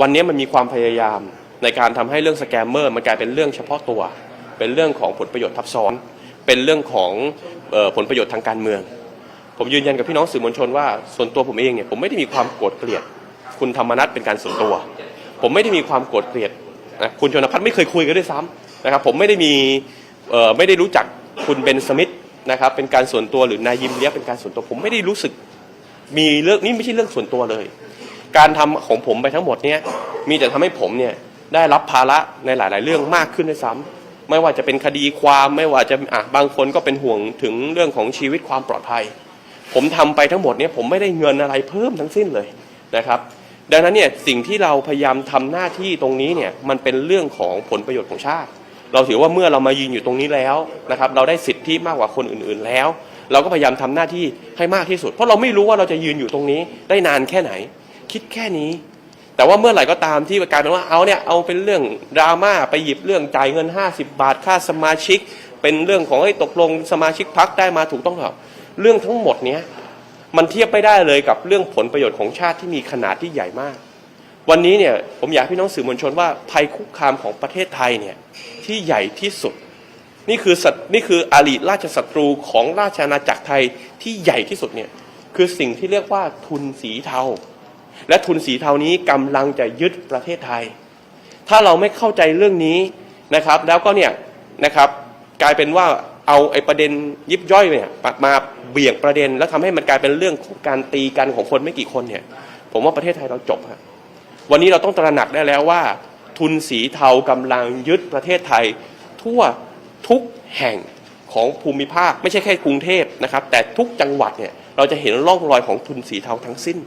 วันนี้มันมีความพยายามในการทำให้เรื่องสแกมเมอร์มันกลายเป็นเรื่องเฉพาะตัว เป็นเรื่องของผลประโยชน์ทับซ้อน เป็นเรื่องของออผลประโยชน์ทางการเมือง ผมยืนยันกับพี่น้องสื่อมวลชนว่าส่วนตัวผมเองเนี่ยผมไม่ได้มีความโกรธเกลียด คุณธรรมนัฐเป็นการส่วนตัว ผมไม่ได้มีความโกรธเกลียดนะคุณชนพัฒน์ไม่เคยคุยกันด้วยซ้ำนะครับผมไม่ได้มีไม่ได้รู้จักคุณเบนสมิธนะครับเป็นการส่วนตัวหรือนายยิมเลียเป็นการส่วนตัวผมไม่ได้รู้สึกมีเรื่องนี่ไม่ใช่เรื่องส่วนตัวเลย การทำของผมไปทั้งหมดเนี่ยมีแต่ทำให้ผมเนี่ยได้รับภาระในหลาย ๆ เรื่องมากขึ้นด้วยซ้ำไม่ว่าจะเป็นคดีความไม่ว่าจะอะบางคนก็เป็นห่วงถึงเรื่องของชีวิตความปลอดภัย ผมทำไปทั้งหมดเนี่ยผมไม่ได้เงินอะไรเพิ่มทั้งสิ้นเลยนะครับดังนั้นเนี่ยสิ่งที่เราพยายามทำหน้าที่ตรงนี้เนี่ยมันเป็นเรื่องของผลประโยชน์ของชาติ เราถือว่าเมื่อเรามายืนอยู่ตรงนี้แล้วนะครับเราได้สิทธิมากกว่าคนอื่น ๆ แล้ว เราก็พยายามทำหน้าที่ให้มากที่สุด เพราะเราไม่รู้ว่าเราจะยืนอยู่ตรงนี้ได้นานแค่ไหน คิดแค่นี้ แต่ว่าเมื่อไหร่ก็ตามที่กลารเป็นว่าเอาเนี่ยเอาเป็นเรื่องดราม่าไปหยิบเรื่องจ่ายเงิน 50 บาทค่าสมาชิก เป็นเรื่องของให้ตกลงสมาชิกพักได้มาถูกต้องหรือเปล่าเรื่องทั้งหมดเนี้ยมันเทียบไม่ได้เลยกับเรื่องผลประโยชน์ของชาติที่มีขนาดที่ใหญ่มาก วันนี้เนี่ยผมอยากพี่น้องสื่อมวลชนว่าภัยคุกคามของประเทศไทยเนี่ยที่ใหญ่ที่สุด นี่คือสัตนี่คืออริราชศัตรูของราชอาณาจักรไทยที่ใหญ่ที่สุดเนี่ยคือสิ่งที่เรียกว่าทุนสีเทา และทุนสีเทานี้กำลังจะยึดประเทศไทย ถ้าเราไม่เข้าใจเรื่องนี้นะครับ แล้วก็เนี่ยนะครับกลายเป็นว่าเอาไอ้ประเด็นยิบย่อยเนี่ยมาเบี่ยงประเด็น แล้วทำให้มันกลายเป็นเรื่องของการตีกันของคนไม่กี่คนเนี่ย ผมว่าประเทศไทยเราจบฮะวันนี้เราต้องตระหนักได้แล้วว่า ทุนสีเทากำลังยึดประเทศไทย ทั่วทุกแห่งของภูมิภาค ไม่ใช่แค่กรุงเทพนะครับ แต่ทุกจังหวัดเนี่ยเราจะเห็นร่องรอยของทุนสีเทาทั้งสิ้น